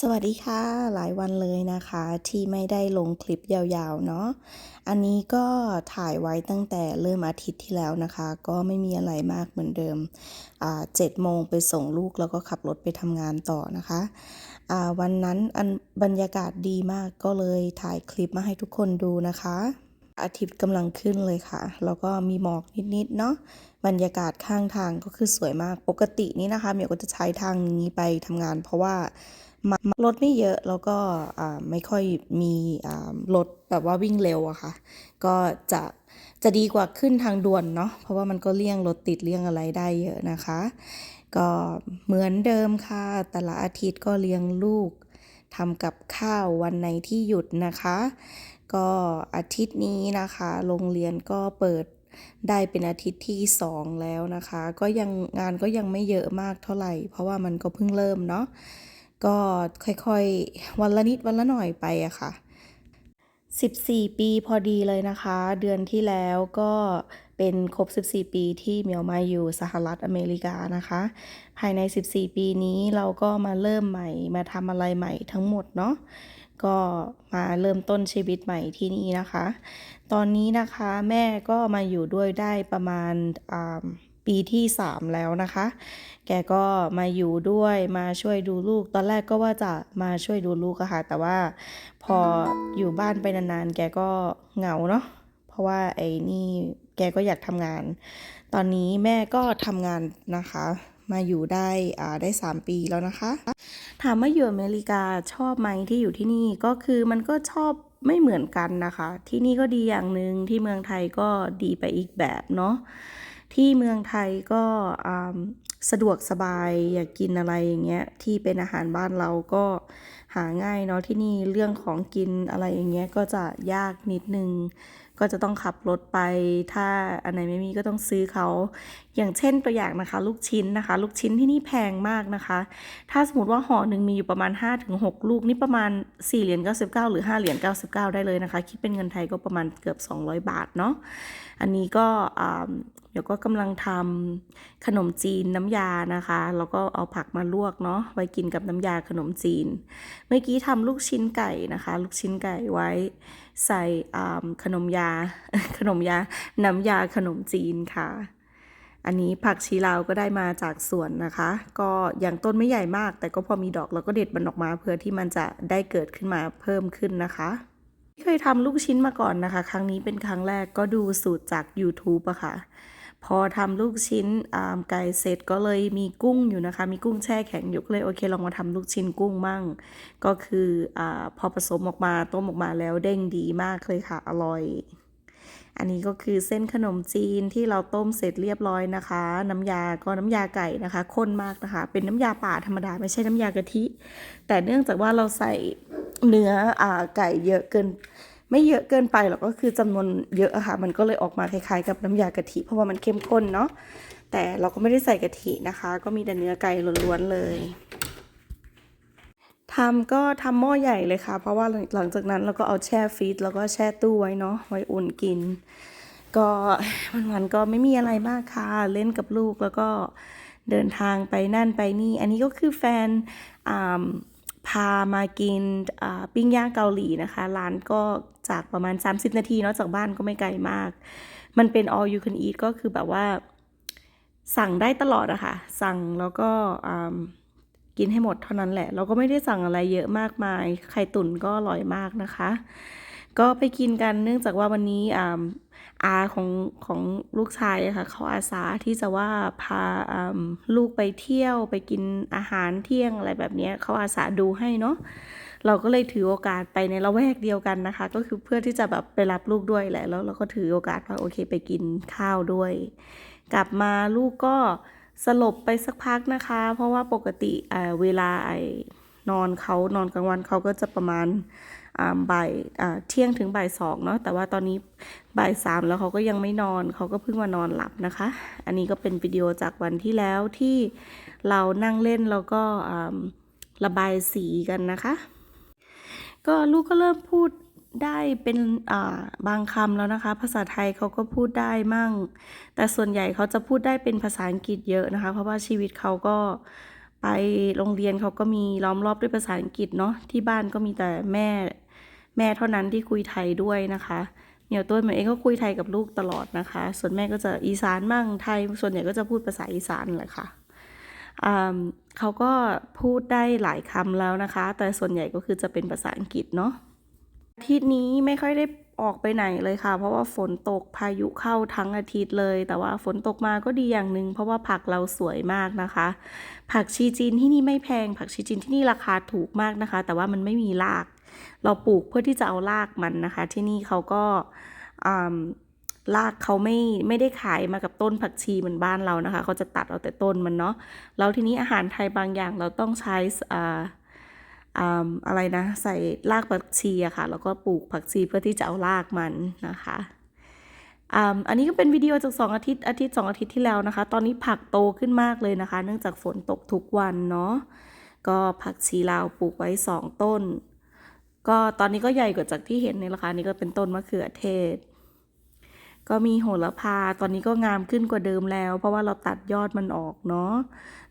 สวัสดีค่ะ หลายวันเลยนะคะ ที่ไม่ได้ลงคลิปยาวๆเนาะอันนี้ก็ถ่ายไว้ตั้งแต่เริ่มอาทิตย์ที่แล้วนะคะ ก็ไม่มีอะไรมากเหมือนเดิมอ่าเจ็ดโมงไปส่งลูกแล้วก็ขับรถไปทำงานต่อนะคะอ่าวันนั้นอันบรรยากาศดีมากก็เลยถ่ายคลิปมาให้ทุกคนดูนะคะ อาทิตย์กำลังขึ้นเลยค่ะ แล้วก็มีหมอกนิดๆเนาะบรรยากาศข้างทางก็คือสวยมากปกตินี่นะคะเมียก็จะใช้ทางนี้ไปทำงาน เพราะว่า รถไม่เยอะแล้วก็ไม่ค่อยมีรถแบบว่าวิ่งเร็วอะค่ะ ก็จะจะดีกว่าขึ้นทางด่วนเนาะเพราะว่ามันก็เลี่ยงรถติดเลี่ยงอะไรได้เยอะนะคะ ก็เหมือนเดิมค่ะ แต่ละอาทิตย์ก็เลี้ยงลูกทำกับข้าววันไหนที่หยุดนะคะ ก็อาทิตย์นี้นะคะ โรงเรียนก็เปิดได้เป็นอาทิตย์ที่สองแล้วนะคะ ก็ยังงานก็ยังไม่เยอะมากเท่าไหร่ เพราะว่ามันก็เพิ่งเริ่มเนาะ ก็ค่อยๆ วันละนิดวันละหน่อยไปอะค่ะ 14 ปีพอดีเลยนะคะ เดือนที่แล้วก็เป็นครบ 14 ปีที่เหมียวมาอยู่สหรัฐอเมริกานะคะ ภายใน 14 ปีนี้เราก็มาเริ่มใหม่ มาทำอะไรใหม่ทั้งหมดเนาะ ก็มาเริ่มต้นชีวิตใหม่ที่นี่นะคะ ตอนนี้นะคะแม่ก็มาอยู่ด้วยได้ประมาณอ่า ปีที่ 3 แล้วนะคะ แกก็มาอยู่ด้วยมาช่วยดูลูก ตอนแรกก็ว่าจะมาช่วยดูลูกอะค่ะ แต่ว่าพออยู่บ้านไปนานๆ แกก็เหงาเนาะ เพราะว่าไอ้นี่แกก็อยากทำงาน ตอนนี้แม่ก็ทำงานนะคะ มาอยู่ได้อ่าได้ 3 ปีแล้วนะคะ ถามว่าอยู่อเมริกาชอบไหมที่อยู่ที่นี่ก็คือมันก็ชอบไม่เหมือนกันนะคะ ที่นี่ก็ดีอย่างหนึ่งที่เมืองไทยก็ดีไปอีกแบบเนาะ ที่เมืองไทยก็สะดวกสบายอยากกินอะไรอย่างเงี้ยที่เป็นอาหารบ้านเราก็หาง่ายเนาะที่นี่เรื่องของกินอะไรอย่างเงี้ยก็จะยากนิดนึง ก็จะต้องขับรถไป ถ้าอันไหนไม่มีก็ต้องซื้อเขา อย่างเช่นตัวอย่างนะคะ ลูกชิ้นนะคะ ลูกชิ้นที่นี่แพงมากนะคะ ถ้าสมมติว่าห่อหนึ่งมีอยู่ประมาณ 5-6 ลูกนี่ประมาณ4เหรียญ99 หรือ5เหรียญ99 ได้เลยนะคะ คิดเป็นเงินไทยก็ประมาณเกือบ 200 บาทเนาะอันนี้ก็เดี๋ยวก็กำลังทำขนมจีนน้ำยานะคะ แล้วก็เอาผักมาลวกเนาะไว้กินกับน้ำยาขนมจีน เมื่อกี้ทำลูกชิ้นไก่นะคะ ลูกชิ้นไก่ไว้ใส่ขนมยาขนมยาน้ำยาขนมจีนค่ะ อันนี้ผักชีลาวก็ได้มาจากสวนนะคะ ก็อย่างต้นไม่ใหญ่มาก แต่ก็พอมีดอกเราก็เด็ดมันออกมาเพื่อที่มันจะได้เกิดขึ้นมาเพิ่มขึ้นนะคะเคยทำลูกชิ้นมาก่อนนะคะ ครั้งนี้เป็นครั้งแรกก็ดูสูตรจาก YouTube อะค่ะ พอทำลูกชิ้นไก่เสร็จก็เลยมีกุ้งอยู่นะคะ มีกุ้งแช่แข็งอยู่ก็เลยโอเคลองมาทำลูกชิ้นกุ้งมั่ง ก็คืออพอผสมออกมาต้มออกมาแล้วเด้งดีมากเลยค่ะ อร่อย อันนี้ก็คือเส้นขนมจีนที่เราต้มเสร็จเรียบร้อยนะคะ น้ำยาก็น้ำยาไก่นะคะข้นมากนะคะ เป็นน้ำยาป่าธรรมดาไม่ใช่น้ำยากะทิ แต่เนื่องจากว่าเราใส่เนื้ออไก่เยอะเกิน ไม่เยอะเกินไปหรอกก็คือจำนวนเยอะอะค่ะ มันก็เลยออกมาคล้ายๆกับน้ำยากะทิเพราะว่ามันเข้มข้นเนาะแต่เราก็ไม่ได้ใส่กะทินะคะ ก็มีแต่เนื้อไก่ล้วนๆเลย ทำก็ทำหม้อใหญ่เลยค่ะ เพราะว่าหลังจากนั้นเราก็เอาแช่ฟรีซแล้วก็แช่ตู้ไว้เนาะไว้อุ่นกิน ก็วันๆก็ไม่มีอะไรมากค่ะ เล่นกับลูกแล้วก็เดินทางไปนั่นไปนี่ อันนี้ก็คือแฟนอ่าพามากินอ่าปิ้งย่างเกาหลีนะคะ ร้านก็จากประมาณ 30 นาทีเนาะจากบ้านก็ไม่ไกลมาก มันเป็น all you can eat ก็คือแบบว่าสั่งได้ตลอดอะค่ะ สั่งแล้วก็อ่า กินให้หมดเท่านั้นแหละ เราก็ไม่ได้สั่งอะไรเยอะมากมาย ไข่ตุ๋นก็อร่อยมากนะคะ ก็ไปกินกันเนื่องจากว่าวันนี้อ่าอาของของลูกชายค่ะเขาอาสาที่จะว่าพาลูกไปเที่ยวไปกินอาหารเที่ยงอะไรแบบนี้เขาอาสาดูให้เนาะเราก็เลยถือโอกาสไปในละแวกเดียวกันนะคะ ก็คือเพื่อที่จะแบบไปรับลูกด้วยแหละแล้วเราก็ถือโอกาสว่าโอเคไปกินข้าวด้วย กลับมาลูกก็ สลบไปสักพักนะคะ เพราะว่าปกติเเวลาไอนอนเขานอนกลางวันเขาก็จะประมาณบ่ายเที่ยงถึงบ่ายสองเนาะแต่ว่าตอนนี้บ่ายสามแล้วเขาก็ยังไม่นอนเขาก็เพิ่งมานอนหลับนะคะ อันนี้ก็เป็นวิดีโอจากวันที่แล้วที่เรานั่งเล่นแล้วก็ระบายสีกันนะคะ ก็ลูกก็เริ่มพูด ได้เป็นบางคำแล้วนะคะ ภาษาไทยเขาก็พูดได้มั่ง แต่ส่วนใหญ่เขาจะพูดได้เป็นภาษาอังกฤษเยอะนะคะ เพราะว่าชีวิตเขาก็ไปโรงเรียนเขาก็มีล้อมรอบด้วยภาษาอังกฤษเนาะที่บ้านก็มีแต่แม่แม่เท่านั้นที่คุยไทยด้วยนะคะเหมียวตัวเหมียวเองก็คุยไทยกับลูกตลอดนะคะ ส่วนแม่ก็จะอีสานบ้างไทย ส่วนใหญ่ก็จะพูดภาษาอีสานแหละค่ะอ่าเขาก็พูดได้หลายคำแล้วนะคะ แต่ส่วนใหญ่ก็คือจะเป็นภาษาอังกฤษเนาะ ทิตย์นี้ไม่ค่อยได้ออกไปไหนเลยค่ะ เพราะว่าฝนตกพายุเข้าทั้งอาทิตย์เลย แต่ว่าฝนตกมาก็ดีอย่างหนึ่งเพราะว่าผักเราสวยมากนะคะ ผักชีจีนที่นี่ไม่แพง ผักชีจีนที่นี่ราคาถูกมากนะคะ แต่ว่ามันไม่มีราก เราปลูกเพื่อที่จะเอารากมันนะคะ ที่นี่เขาก็อ่ารากเขาไม่ไม่ได้ขายมากับต้นผักชีเหมือนบ้านเรานะคะ เขาจะตัดเอาแต่ต้นมันเนาะแล้วทีนี้อาหารไทยบางอย่างเราต้องใช้อ่า อะไรนะ ใส่รากผักชีอะค่ะ แล้วก็ปลูกผักชีเพื่อที่จะเอารากมันนะคะอันนี้ก็เป็นวิดีโอจากสองอาทิตย์อาทิตย์สองอาทิตย์ที่แล้วนะคะ ตอนนี้ผักโตขึ้นมากเลยนะคะ เนื่องจากฝนตกทุกวันเนาะก็ผักชีลาวปลูกไว้สองต้น ก็ตอนนี้ก็ใหญ่กว่าจากที่เห็นในราคานี้ก็เป็นต้นมะเขือเทศ ก็มีโหระพาตอนนี้ก็งามขึ้นกว่าเดิมแล้ว เพราะว่าเราตัดยอดมันออกเนาะ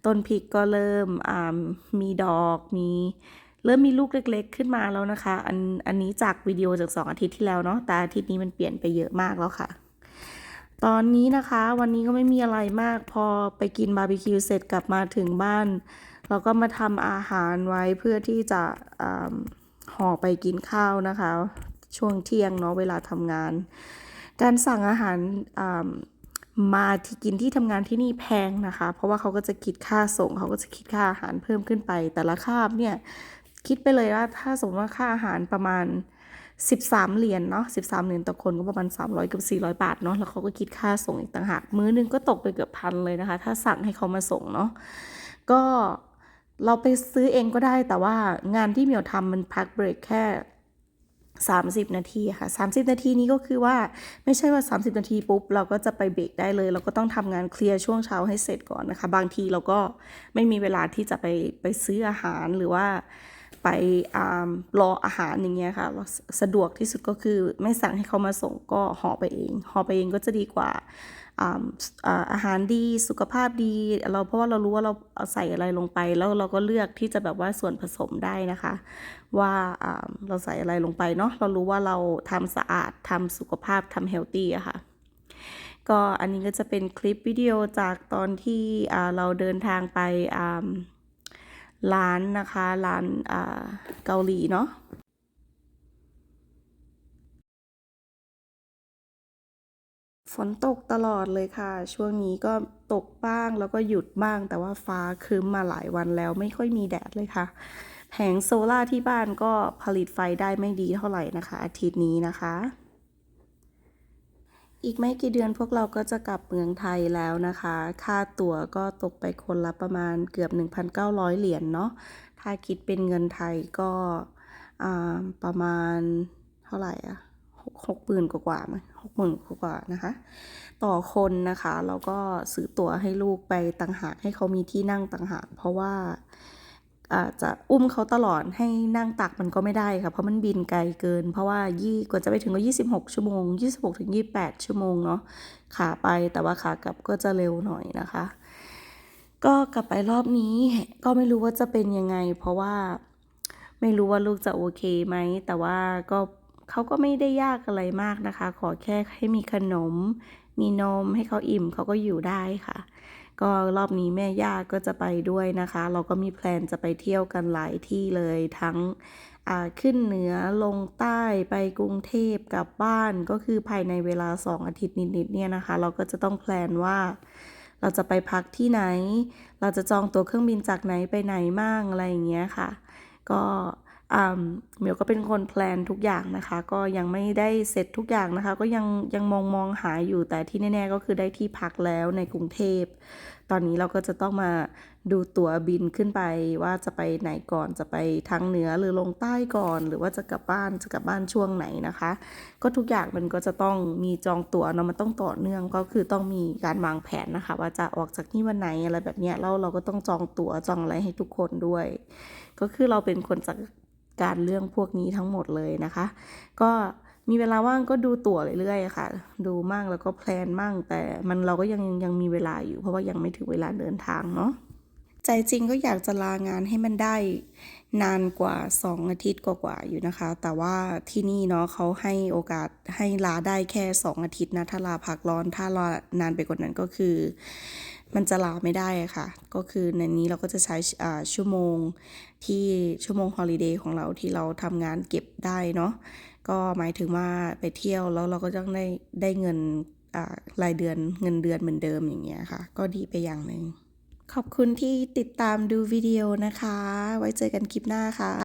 ต้นพริกก็เริ่มมีดอกมี เริ่มมีลูกเล็ก ๆ ขึ้นมาแล้วนะคะ อันอันนี้จากวิดีโอจากสองอาทิตย์ที่แล้วเนาะแต่อาทิตย์นี้มันเปลี่ยนไปเยอะมากแล้วค่ะ ตอนนี้นะคะวันนี้ก็ไม่มีอะไรมาก พอไปกินบาร์บีคิวเสร็จกลับมาถึงบ้านเราก็มาทำอาหารไว้เพื่อที่จะห่อไปกินข้าวนะคะ ช่วงเที่ยงเนาะเวลาทำงาน การสั่งอาหารมาที่กินที่ทำงานที่นี่แพงนะคะ เพราะว่าเขาก็จะคิดค่าส่งเขาก็จะคิดค่าอาหารเพิ่มขึ้นไป แต่ละคาบเนี่ย คิดไปเลยว่าถ้าสมมติว่าค่าอาหารประมาณ 13 เหรียญเนาะ13 เหรียญต่อคนก็ประมาณ 300กับ400 บาทเนาะแล้วเขาก็คิดค่าส่งอีกต่างหากมื้อนึงก็ตกไปเกือบพันเลยนะคะ ถ้าสั่งให้เขามาส่งเนาะก็เราไปซื้อเองก็ได้แต่ว่างานที่เหมียวทำมันพักเบรกแค่ 30 นาทีค่ะ 30 นาทีนี้ก็คือว่าไม่ใช่ว่า 30 นาทีปุ๊บ เราก็จะไปเบรกได้เลย เราก็ต้องทำงานเคลียร์ช่วงเช้าให้เสร็จก่อนนะคะ บางทีเราก็ไม่มีเวลาที่จะไปไปซื้ออาหารหรือว่า ไปอรออาหารอย่างเงี้ยค่ะสะดวกที่สุดก็คือไม่สั่งให้เขามาส่งก็ห่อไปเองห่อไปเองก็จะดีกว่าอาหารดีสุขภาพดี เราเพราะว่าเรารู้ว่าเราเอาใส่อะไรลงไป แล้วเราก็เลือกที่จะแบบว่าส่วนผสมได้นะคะ ว่าเราใส่อะไรลงไปเนาะเรารู้ว่าเราทำสะอาดทำสุขภาพทำเฮลตี้อะค่ะก็อันนี้ก็จะเป็นคลิปวิดีโอจากตอนที่เราเดินทางไป ร้านนะคะร้านอ่าเกาหลีเนาะฝนตกตลอดเลยค่ะ ช่วงนี้ก็ตกบ้างแล้วก็หยุดบ้าง แต่ว่าฟ้าครึ้มมาหลายวันแล้วไม่ค่อยมีแดดเลยค่ะ แผงโซล่าที่บ้านก็ผลิตไฟได้ไม่ดีเท่าไหร่นะคะ อาทิตย์นี้นะคะ อีกไม่กี่เดือนพวกเราก็จะกลับเมืองไทยแล้วนะคะ ค่าตั๋วก็ตกไปคนละประมาณเกือบ 1,900 เหรียญเนาะ ถ้าคิดเป็นเงินไทยก็ประมาณเท่าไหร่อะหกหมื่นกว่าๆไหมหกหมื่นกว่าๆนะคะ ต่อคนนะคะ แล้วก็ซื้อตั๋วให้ลูกไปต่างหากให้เขามีที่นั่งต่างหากเพราะว่า อาจจะอุ้มเขาตลอดให้นั่งตักมันก็ไม่ได้ค่ะ เพราะมันบินไกลเกิน เพราะว่ายี่กว่าจะไปถึงก็ 26 ชั่วโมง 26ถึง28 ชั่วโมงเนาะขาไปแต่ว่าขากลับก็จะเร็วหน่อยนะคะ ก็กลับไปรอบนี้ก็ไม่รู้ว่าจะเป็นยังไง เพราะว่าไม่รู้ว่าลูกจะโอเคไหม แต่ว่าก็เขาก็ไม่ได้ยากอะไรมากนะคะ ขอแค่ให้มีขนม มีนมให้เขาอิ่มเขาก็อยู่ได้ค่ะ ก็รอบนี้แม่ย่าก็จะไปด้วยนะคะ เราก็มีแพลนจะไปเที่ยวกันหลายที่เลยทั้งขึ้นเหนือลงใต้ไปกรุงเทพกลับบ้านก็คือภายในเวลา 2 อาทิตย์นิดๆเนี่ยนะคะ เราก็จะต้องแพลนว่า เราจะไปพักที่ไหน เราจะจองตั๋วเครื่องบินจากไหนไปไหนมั่งอะไรอย่างเงี้ยค่ะ ก็ เหมียวก็เป็นคนแพลนทุกอย่างนะคะ ก็ยังไม่ได้เสร็จทุกอย่างนะคะ ก็ยังยังมองมองหาอยู่แต่ที่แน่ ๆ ก็คือได้ที่พักแล้วในกรุงเทพ ตอนนี้เราก็จะต้องมาดูตั๋วบินขึ้นไปว่าจะไปไหนก่อนจะไปทางเหนือหรือลงใต้ก่อน หรือว่าจะกลับบ้านจะกลับบ้านช่วงไหนนะคะ ก็ทุกอย่างมันก็จะต้องมีจองตั๋วเนาะมันต้องต่อเนื่องก็คือต้องมีการวางแผนนะคะ ว่าจะออกจากนี่วันไหนอะไรแบบเนี้ยแล้วเราก็ต้องจองตั๋วจองอะไรให้ทุกคนด้วย ก็คือเราเป็นคนจัดก การเรื่องพวกนี้ทั้งหมดเลยนะคะ ก็มีเวลาว่างก็ดูตั๋วเรื่อยๆค่ะ ดูมั่งแล้วก็แพลนมั่ง แต่มันเราก็ยังยังมีเวลาอยู่ เพราะว่ายังไม่ถึงเวลาเดินทางเนาะใจจริงก็อยากจะลางานให้มันได้นานกว่า 2 อาทิตย์กว่าๆอยู่นะคะ แต่ว่าที่นี่เนาะเขาให้โอกาสให้ลาได้แค่ 2 อาทิตย์นะถ้าลาพักร้อนถ้าลานานไปกว่านั้นก็คือ มันจะลาไม่ได้ค่ะ ก็คือในนี้เราก็จะใช้ชั่วโมงที่ชั่วโมงฮอลิเดย์ของเราที่เราทำงานเก็บได้เนาะก็หมายถึงว่าไปเที่ยวแล้วเราก็ต้องได้ได้เงินรายเดือนเงินเดือนเหมือนเดิมอย่างเงี้ยค่ะ ก็ดีไปอย่างหนึ่งขอบคุณที่ติดตามดูวิดีโอนะคะ ไว้เจอกันคลิปหน้าค่ะ